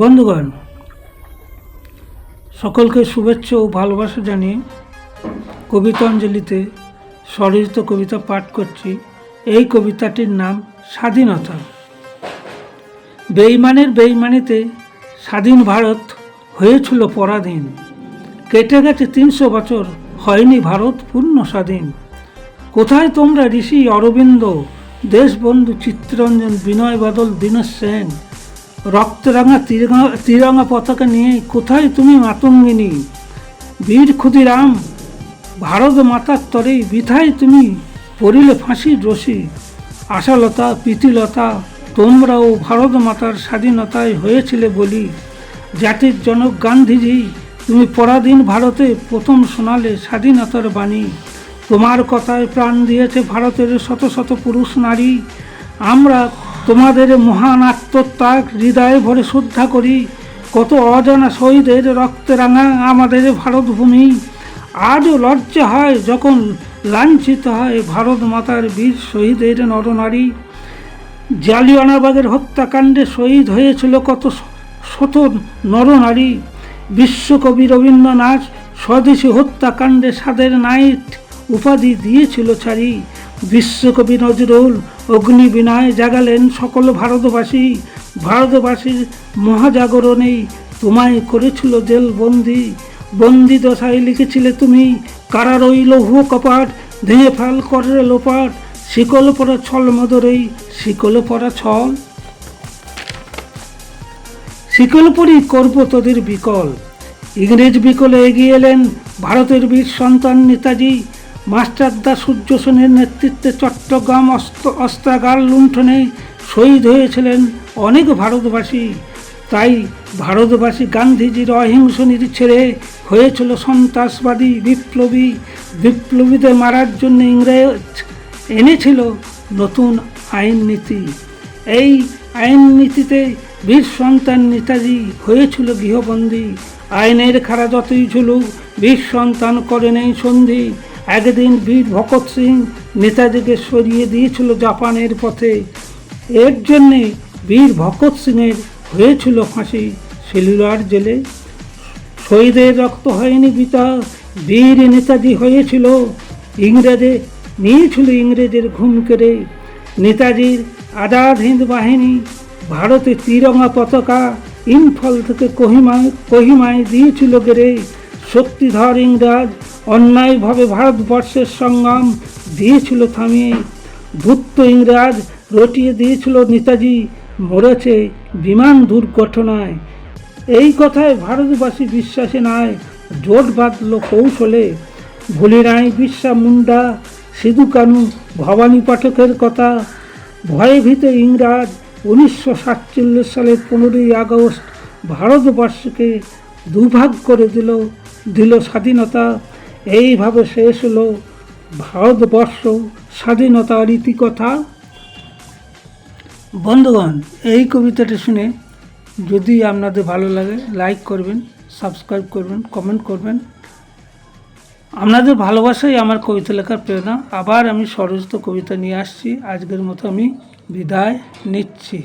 বন্ধুগণ, সকলকে শুভেচ্ছা ও ভালোবাসা জানিয়ে কবিতাঞ্জলিতে স্বরচিত কবিতা পাঠ করছি। এই কবিতাটির নাম স্বাধীনতা। বেইমানের বেইমানিতে স্বাধীন ভারত হয়েছিল পরাধীন। কেটে গেছে তিনশো বছর, হয়নি ভারত পূর্ণ স্বাধীন। কোথায় তোমরা ঋষি অরবিন্দ, দেশবন্ধু চিত্তরঞ্জন, বিনয় বাদল, দীনেশ সেন রক্তরাঙা তিরঙা তিরঙা পতাকা নিয়ে কোথায় তুমি মাতঙ্গিনী? বীর ক্ষুদিরাম, ভারত মাতার তরেই বিথায় তুমি পড়িলে ফাঁসি রশি আশালতা, প্রীতিলতা, তোমরাও ভারত মাতার স্বাধীনতায় হয়েছিলে বলি। জাতির জনক গান্ধীজি, তুমি পরাধীন ভারতে প্রথম শোনালে স্বাধীনতার বাণী। তোমার কথায় প্রাণ দিয়েছে ভারতের শত শত পুরুষ নারী। আমরা তোমাদের মহান আত্মত্যাগ হৃদয়ে ভরে শ্রদ্ধা করি। কত অজানা শহীদের রক্তে রাঙা আমাদের ভারতভূমি। আজও লজ্জা হয় যখন লাঞ্ছিত হয় ভারত মাতার বীর শহীদের নরনারী। জালিয়ানাবাগের হত্যাকাণ্ডে শহীদ হয়েছিল কত শত নরনারী। বিশ্বকবি রবীন্দ্রনাথ স্বদেশী হত্যাকাণ্ডে সাদের নাইট উপাধি দিয়েছিল ছাড়ি বিশ্বকবি নজরুল অগ্নিবীণায় জাগালেন সকল ভারতবাসী। ভারতবাসীর মহাজাগরণেই তোমায় করেছিল জেলবন্দি বন্দি। বন্দি দশায় লিখেছিলে তুমি কারার ওই লৌহ কপাট ভেঙে ফেল করে লোপাট, শিকল পরা ছল মদরেই শিকল পরা ছল। শিকল পরি করব তোদের বিকল। ইংরেজ বিকলে এগিয়ে এলেন ভারতের বীর সন্তান নেতাজি। মাস্টারদা সূর্য সেনের নেতৃত্বে চট্টগ্রাম অস্ত্র অস্ত্রাগার লুণ্ঠনে শহীদ হয়েছিলেন অনেক ভারতবাসী। তাই ভারতবাসী গান্ধীজির অহিংস নীতি ছেড়ে হয়েছিল সন্ত্রাসবাদী বিপ্লবী, বিপ্লবীদের মারার জন্য ইংরেজ এনেছিল নতুন আইন নীতি। এই আইন নীতিতে বীর সন্তান নেতাজি হয়েছিল গৃহবন্দী। আইনের খারা যতই ঝুলুক, বীর সন্তান করে নেই সন্ধি। একদিন বীর ভগৎ সিং নেতাজিকে সরিয়ে দিয়েছিল জাপানের পথে। এর জন্যে বীর ভগৎ সিংয়ের হয়েছিল ফাঁসি। সেলুলার জেলে শহীদের রক্ত হয়নি পিতা। বীর নেতাজি হয়েছিল। ইংরেজে নিয়েছিল ইংরেজের ঘুম কেড়ে। নেতাজির আজাদ হিন্দ বাহিনী ভারতে তিরঙ্গা পতাকা, ইম্ফল থেকে কোহিমায় কোহিমায় দিয়েছিল গেড়ে। শক্তিধর ইংরাজ অন্যায়ভাবে ভারতবর্ষের সংগ্রাম দিয়েছিল থামিয়ে ধূর্ত ইংরাজ রটিয়ে দিয়েছিল নেতাজি, মরেছে বিমান দুর্ঘটনায়। এই কথায় ভারতবাসী বিশ্বাসে নয় জোট বাঁধল কৌশলে। ভুলি নাই বিশ্বা মুন্ডা সিধু কানু ভবানী পাঠকের কথা। ভয়ে ভীতে ইংরাজ উনিশশো সাতচল্লিশ সালের পনেরোই আগস্ট ভারতবর্ষকে দুভাগ করে দিল দিল স্বাধীনতা। এইভাবে শেষ হলো ভারতবর্ষ স্বাধীনতার ইতিকথা বন্ধুগণ, এই কবিতাটি শুনে যদি আপনাদের ভালো লাগে লাইক করবেন সাবস্ক্রাইব করবেন কমেন্ট করবেন। আপনাদের ভালোবাসাই আমার কবিতা লেখার প্রেরণা। আবার আমি স্বরচিত কবিতা নিয়ে আসছি। আজকের মতো আমি বিদায় নিচ্ছি।